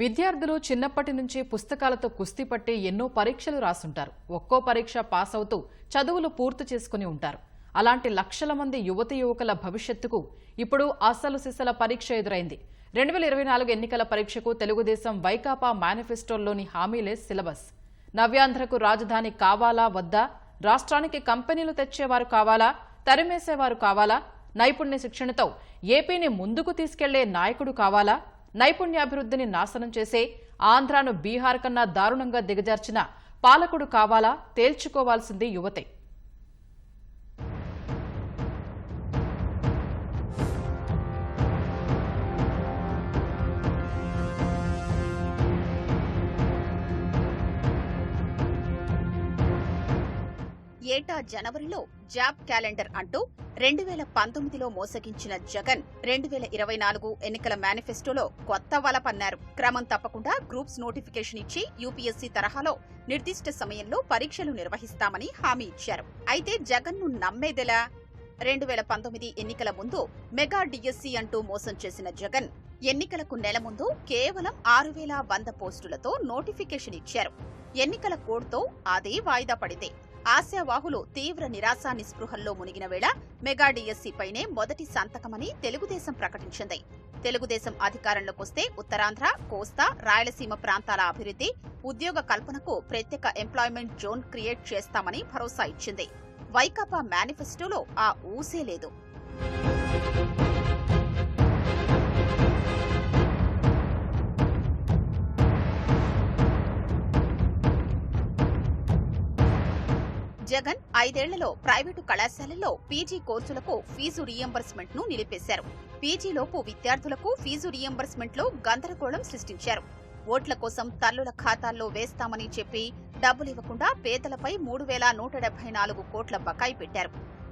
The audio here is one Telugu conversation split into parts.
విద్యార్థులు చిన్నప్పటి నుంచి పుస్తకాలతో కుస్తీ పట్టి ఎన్నో పరీక్షలు రాసుంటారు. ఒక్కో పరీక్ష పాస్ అవుతూ చదువులు పూర్తి చేసుకుని ఉంటారు. అలాంటి లక్షల మంది యువతి యువకుల భవిష్యత్తుకు ఇప్పుడు అసలు సిసల పరీక్ష ఎదురైంది. రెండు వేల ఇరవై నాలుగు ఎన్నికల పరీక్షకు తెలుగుదేశం వైకాపా మేనిఫెస్టోల్లోని హామీలే సిలబస్. నవ్యాంధ్రకు రాజధాని కావాలా వద్దా? రాష్ట్రానికి కంపెనీలు తెచ్చేవారు కావాలా? తరిమేసేవారు కావాలా? నైపుణ్య శిక్షణతో ఏపీని ముందుకు తీసుకెళ్ళే నాయకుడు కావాలా? నైపుణ్యాభివృద్ధిని నాశనం చేసే ఆంధ్రాను బీహార్ కన్నా దారుణంగా దిగజార్చిన పాలకుడు కావాలా తేల్చుకోవాల్సింది యువతే. ఏటా జనవరిలో జాబ్ క్యాలెండర్ అంటూ రెండు వేల పంతొమ్మిదిలో మోసగించిన జగన్ రెండు వేల ఇరవై నాలుగు ఎన్నికల మేనిఫెస్టోలో కొత్త వలపన్నారు క్రమం తప్పకుండా గ్రూప్స్ నోటిఫికేషన్ ఇచ్చి యూపీఎస్సీ తరహాలో నిర్దిష్ట సమయంలో పరీక్షలు నిర్వహిస్తామని హామీ ఇచ్చారు. అయితే జగన్ను నమ్మేదెలా? రెండు వేల పంతొమ్మిది ఎన్నికల ముందు మెగా డిఎస్సీ అంటూ మోసం చేసిన జగన్ ఎన్నికలకు నెల ముందు కేవలం ఆరు వేల వంద పోస్టులతో నోటిఫికేషన్ ఇచ్చారు. ఎన్నికల కోడ్తో అదే వాయిదా పడింది. ఆశావాహులు తీవ్ర నిరాశా నిస్పృహల్లో మునిగిన వేళ మెగా డిఎస్సీపైనే మొదటి సంతకమని తెలుగుదేశం ప్రకటించింది. తెలుగుదేశం అధికారంలోకొస్తే ఉత్తరాంధ్ర కోస్తా రాయలసీమ ప్రాంతాల అభివృద్ధి ఉద్యోగ కల్పనకు ప్రత్యేక ఎంప్లాయ్మెంట్ జోన్ క్రియేట్ చేస్తామని భరోసా ఇచ్చింది. వైకాపా మేనిఫెస్టోలో ఆ ఊసే లేదు. జగన్ ఐదేళ్ళలో ప్రైవేటు కళాశాలల్లో పీజీ కోర్సులకు ఫీజు రీఎంబర్స్మెంట్ను నిలిపేశారు. పీజీలోపు విద్యార్థులకు ఫీజు రీఎంబర్స్మెంట్లో గందరగోళం సృష్టించారు. ఓట్ల కోసం తల్లుల ఖాతాల్లో వేస్తామని చెప్పి డబ్బులివ్వకుండా పేదలపై మూడు వేల నూట డెబ్బై నాలుగు కోట్ల బకాయి పెట్టారు.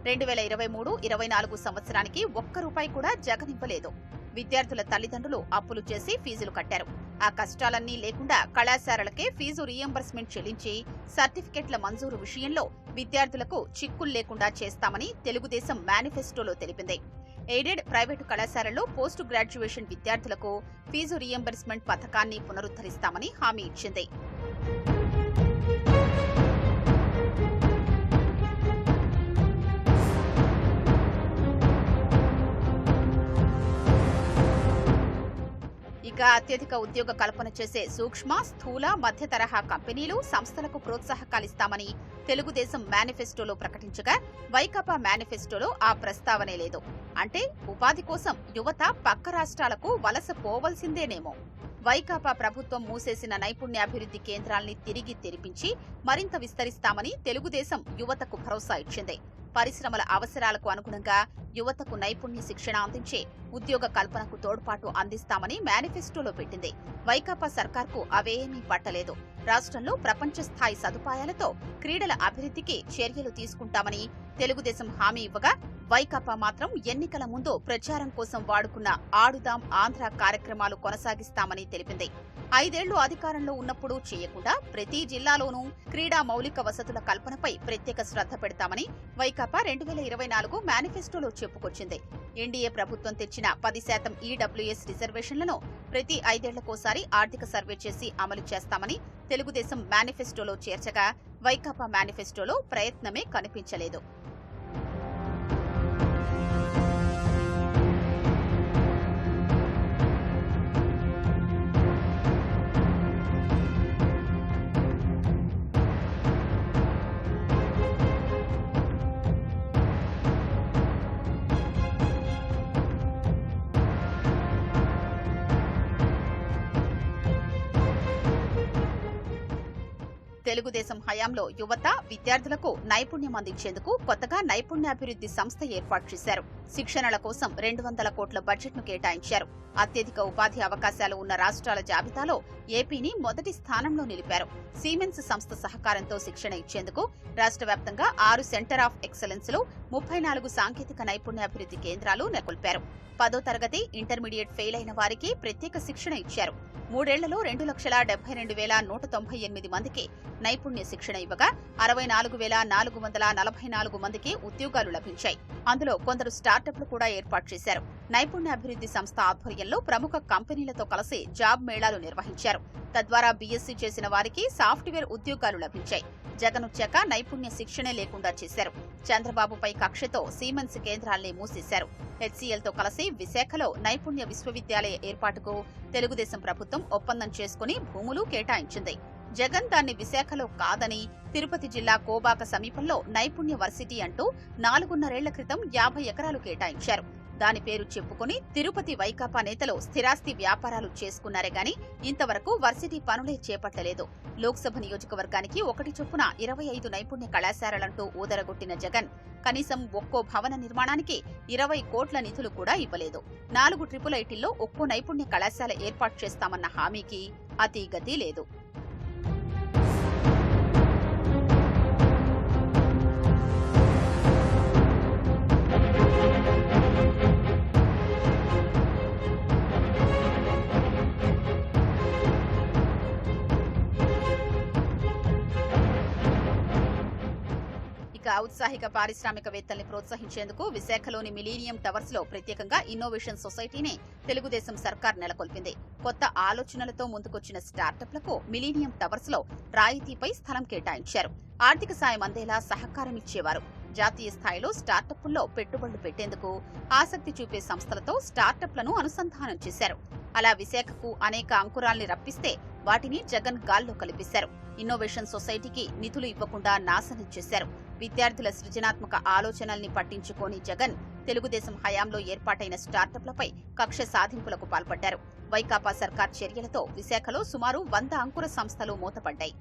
రెండు వేల ఇరవై మూడు ఇరవై నాలుగు సంవత్సరానికి ఒక్క రూపాయి కూడా జగన్ ఇవ్వలేదు. విద్యార్థుల తల్లిదండ్రులు అప్పులు చేసి ఫీజులు కట్టారు. ఆ కష్టాలన్నీ లేకుండా కళాశాలలకే ఫీజు రీఎంబర్స్మెంట్ చెల్లించి సర్టిఫికెట్ల మంజూరు విషయంలో విద్యార్థులకు చిక్కులు లేకుండా చేస్తామని తెలుగుదేశం మేనిఫెస్టోలో తెలిపింది. ఎయిడెడ్ ప్రైవేటు కళాశాలల్లో పోస్ట్ గ్రాడ్యుయేషన్ విద్యార్థులకు ఫీజు రీఎంబర్స్మెంట్ పథకాన్ని పునరుద్ధరిస్తామని హామీ ఇచ్చింది. ఇక అత్యధిక ఉద్యోగ కల్పన చేసే సూక్ష్మ స్థూల మధ్య తరహా కంపెనీలు సంస్థలకు ప్రోత్సాహకాలిస్తామని తెలుగుదేశం మేనిఫెస్టోలో ప్రకటించగా వైకాపా మేనిఫెస్టోలో ఆ ప్రస్తావనే లేదు. అంటే ఉపాధి కోసం యువత పక్క రాష్ట్రాలకు వలస పోవలసిందేనేమో. వైకాపా ప్రభుత్వం మూసేసిన నైపుణ్యాభివృద్ధి కేంద్రాల్ని తిరిగి తెరిపించి మరింత విస్తరిస్తామని తెలుగుదేశం యువతకు భరోసా ఇచ్చింది. పరిశ్రమల అవసరాలకు అనుగుణంగా యువతకు నైపుణ్య శిక్షణ అందించే ఉద్యోగ కల్పనకు తోడ్పాటు అందిస్తామని మేనిఫెస్టోలో పెట్టింది. వైకాపా సర్కార్కు అవేమీ పట్టలేదు. రాష్ట్రంలో ప్రపంచ స్థాయి సదుపాయాలతో క్రీడల అభివృద్ధికి చర్యలు తీసుకుంటామని తెలుగుదేశం హామీ ఇవ్వగా వైకాపా మాత్రం ఎన్నికల ముందు ప్రచారం కోసం వాడుకున్న ఆడుదాం ఆంధ్ర కార్యక్రమాలు కొనసాగిస్తామని తెలిపింది. ఐదేళ్ళు అధికారంలో ఉన్నప్పుడు చేయకుండా ప్రతి జిల్లాలోనూ క్రీడా మౌలిక వసతుల కల్పనపై ప్రత్యేక శ్రద్ధ పెడతామని వైకాపా రెండు వేల ఇరవై నాలుగు మేనిఫెస్టోలో చెప్పుకొచ్చింది. ఎన్డీఏ ప్రభుత్వం తెచ్చిన పది శాతం ఈడబ్ల్యూఎస్ రిజర్వేషన్లను ప్రతి ఐదేళ్ళకోసారి ఆర్థిక సర్వే చేసి అమలు చేస్తామని తెలుగుదేశం మేనిఫెస్టోలో చేర్చగా వైకాపా మేనిఫెస్టోలో ప్రయత్నమే కనిపించలేదు. తెలుగుదేశం హయాంలో యువత విద్యార్థులకు నైపుణ్యం అందించేందుకు కొత్తగా నైపుణ్యాభివృద్ధి సంస్థ ఏర్పాటు చేశారు. శిక్షణల కోసం రెండు వందల కోట్ల బడ్జెట్ను కేటాయించారు. అత్యధిక ఉపాధి అవకాశాలు ఉన్న రాష్ట్రాల జాబితాలో ఏపీని మొదటి స్థానంలో నిలిపారు. సీమెన్స్ సంస్థ సహకారంతో శిక్షణ ఇచ్చేందుకు రాష్ట్ర వ్యాప్తంగా ఆరు సెంటర్ ఆఫ్ ఎక్సలెన్స్లో ముప్పై నాలుగు సాంకేతిక నైపుణ్యాభివృద్ధి కేంద్రాలు నెలకొల్పారు. పదో తరగతి ఇంటర్మీడియట్ ఫెయిల్ అయిన వారికి ప్రత్యేక శిక్షణ ఇచ్చారు. మూడేళ్ళలో రెండు లక్షల డెబ్బై రెండు వేల నూట తొంభై ఎనిమిది మందికి నైపుణ్య శిక్షణ ఇవ్వగా అరవై నాలుగు వేల నాలుగు వందల నలభై నాలుగు మందికి ఉద్యోగాలు లభించాయి. అందులో కొందరు స్టార్టప్లు కూడా ఏర్పాటు చేశారు. నైపుణ్యాభివృద్ధి సంస్థ ఆధ్వర్యంలో ప్రముఖ కంపెనీలతో కలిసి జాబ్ మేళాలు నిర్వహించారు. తద్వారా బీఎస్సీ చేసిన వారికి సాఫ్ట్వేర్ ఉద్యోగాలు లభించాయి. జగన్ వచ్చాక నైపుణ్య శిక్షణే లేకుండా చేశారు. చంద్రబాబుపై కక్షతో సీమెన్స్ కేంద్రాల్ని మూసేశారు. హెచ్సీఎల్తో కలిసి విశాఖలో నైపుణ్య విశ్వవిద్యాలయ ఏర్పాటుకు తెలుగుదేశం ప్రభుత్వం ఒప్పందం చేసుకుని భూములు కేటాయించింది. జగన్ దాన్ని విశాఖలో కాదని తిరుపతి జిల్లా కోబాక సమీపంలో నైపుణ్య వర్సిటీ అంటూ నాలుగున్నరేళ్ళ క్రితం యాభై ఎకరాలు కేటాయించారు. దాని పేరు చెప్పుకుని తిరుపతి వైకాపా నేతలు స్థిరాస్తి వ్యాపారాలు చేసుకున్నారే గాని ఇంతవరకు వర్సిటీ పనులే చేపట్టలేదు. లోక్సభ నియోజకవర్గానికి ఒకటి చొప్పున ఇరవై ఐదు నైపుణ్య కళాశాలలంటూ ఊదరగొట్టిన జగన్ కనీసం ఒక్కో భవన నిర్మాణానికి ఇరవై కోట్ల నిధులు కూడా ఇవ్వలేదు. నాలుగు ట్రిపుల్ ఐటీల్లో ఒక్కో నైపుణ్య కళాశాల ఏర్పాటు చేస్తామన్న హామీకి అతీగతి లేదు. పారిశ్రామికవేత్తల్ని ప్రోత్సహించేందుకు విశాఖలోని మిలీనియం టవర్స్లో ప్రత్యేకంగా ఇన్నోవేషన్ సొసైటీని తెలుగుదేశం సర్కార్ నెలకొల్పింది. కొత్త ఆలోచనలతో ముందుకొచ్చిన స్టార్టప్లకు మిలీనియం టవర్స్లో రాయితీపై స్థలం కేటాయించారు. ఆర్థిక సాయం అందేలా సహకారం ఇచ్చేవారు జాతీయ స్థాయిలో స్టార్టప్ల్లో పెట్టుబడులు పెట్టేందుకు ఆసక్తి చూపే సంస్థలతో స్టార్టప్లను అనుసంధానం చేశారు. అలా విశాఖకు అనేక అంకురాల్ని రప్పిస్తే వాటిని జగన్ గాల్లో కలిపేశారు. ఇన్నోవేషన్ సొసైటీకి నిధులు ఇవ్వకుండా నాశనం చేశారు. విద్యార్థుల సృజనాత్మక ఆలోచనల్ని పట్టించుకోని జగన్ తెలుగుదేశం హయాంలో ఏర్పాటైన స్టార్టప్లపై కక్ష సాధింపులకు పాల్పడ్డారు. వైకాపా సర్కార్ చర్యలతో విశాఖలో సుమారు వంద అంకుర సంస్థలు మూతపడ్డాయి.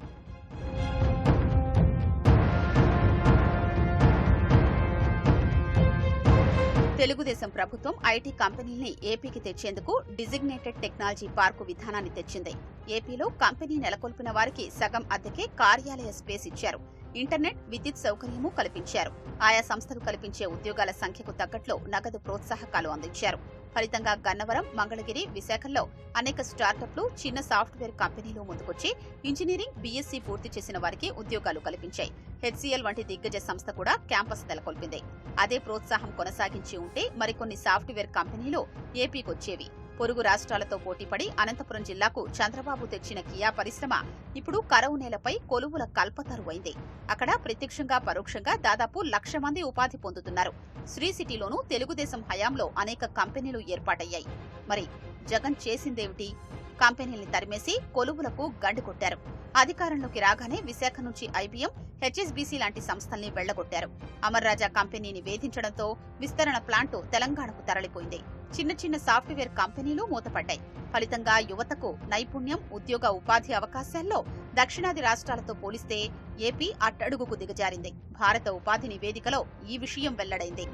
తెలుగుదేశం ప్రభుత్వం ఐటీ కంపెనీల్ని ఏపీకి తెచ్చేందుకు డిజిగ్నేటెడ్ టెక్నాలజీ పార్కు విధానాన్ని తెచ్చింది. ఏపీలో కంపెనీ నెలకొల్పిన వారికి సగం అద్దెకే కార్యాలయ స్పేస్ ఇచ్చారు. ఇంటర్నెట్ విద్యుత్ సౌకర్యము కల్పించారు. ఆయా సంస్థలు కల్పించే ఉద్యోగాల సంఖ్యకు తగ్గట్లు నగదు ప్రోత్సాహకాలు అందించారు. ఫలితంగా గన్నవరం మంగళగిరి విశాఖల్లో అనేక స్టార్టప్లు చిన్న సాఫ్ట్వేర్ కంపెనీలు ముందుకొచ్చి ఇంజనీరింగ్ బీఎస్సీ పూర్తి చేసిన వారికి ఉద్యోగాలు కల్పించాయి. హెచ్సీఎల్ వంటి దిగ్గజ సంస్థ కూడా క్యాంపస్ నెలకొల్పింది. అదే ప్రోత్సాహం కొనసాగించి ఉంటే మరికొన్ని సాఫ్ట్వేర్ కంపెనీలు ఏపీకొచ్చేవి. పొరుగు రాష్ట్రాలతో పోటీపడి అనంతపురం జిల్లాకు చంద్రబాబు తెచ్చిన కియా పరిశ్రమ ఇప్పుడు కరవు నేలపై కొలువుల కల్పతరువైంది. అక్కడ ప్రత్యక్షంగా పరోక్షంగా దాదాపు లక్ష మంది ఉపాధి పొందుతున్నారు. శ్రీ సిటీలోనూ తెలుగుదేశం హయాంలో అనేక కంపెనీలు ఏర్పాటయ్యాయి. మరి జగన్ చేసిందేమిటి? కంపెనీల్ని తరిమేసి కొలువులకు గండి కొట్టారు. అధికారంలోకి రాగానే విశాఖ నుంచి ఐబీఎం హెచ్ఎస్బీసీ లాంటి సంస్థల్ని వెళ్ళగొట్టారు అమర్రాజా కంపెనీని వేధించడంతో విస్తరణ ప్లాంటు తెలంగాణకు తరలిపోయింది. చిన్న చిన్న సాఫ్ట్వేర్ కంపెనీలు మూతపడ్డాయి. ఫలితంగా యువతకు నైపుణ్యం ఉద్యోగ ఉపాధి అవకాశాల్లో దక్షిణాది రాష్ట్రాలతో పోలిస్తే ఏపీ అట్టడుగుకు దిగజారింది. భారత ఉపాధి నివేదికలో ఈ విషయం వెల్లడైంది.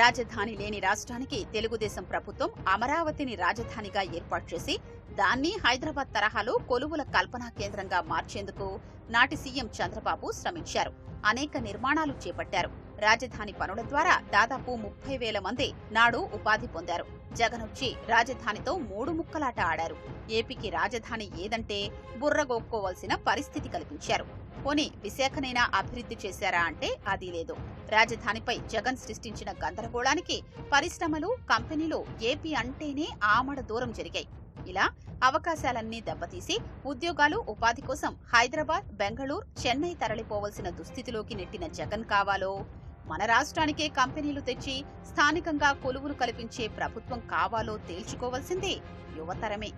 రాజధాని లేని రాష్ట్రానికి తెలుగుదేశం ప్రభుత్వం అమరావతిని రాజధానిగా ఏర్పాటు చేసి దాన్ని హైదరాబాద్ తరహాలో కొలువుల కల్పనా కేంద్రంగా మార్చేందుకు నాటి సీఎం చంద్రబాబు శ్రమించారు. అనేక నిర్మాణాలు చేపట్టారు. రాజధాని పనుల ద్వారా దాదాపు ముప్పై వేల మంది నాడు ఉపాధి పొందారు. జగన్ వచ్చి రాజధానితో మూడు ముక్కలాట ఆడారు. ఏపీకి రాజధాని ఏదంటే బుర్రగొక్కోవలసిన పరిస్థితి కల్పించారు. పోనీ విశాఖనైనా అభివృద్ధి చేశారా అంటే అది లేదు. రాజధానిపై జగన్ సృష్టించిన గందరగోళానికి పరిశ్రమలు కంపెనీలు ఏపీ అంటేనే ఆమడ దూరం జరిగాయి. ఇలా అవకాశాలన్నీ దెబ్బతీసి ఉద్యోగాలు ఉపాధి కోసం హైదరాబాద్ బెంగళూరు చెన్నై తరలిపోవలసిన దుస్థితిలోకి నెట్టిన జగన్ కావాలో? మన రాష్ట్రానికే కంపెనీలు తెచ్చి స్థానికంగా కొలువులు కల్పించే ప్రభుత్వం కావాలో తేల్చుకోవాల్సిందే. యువతరమే.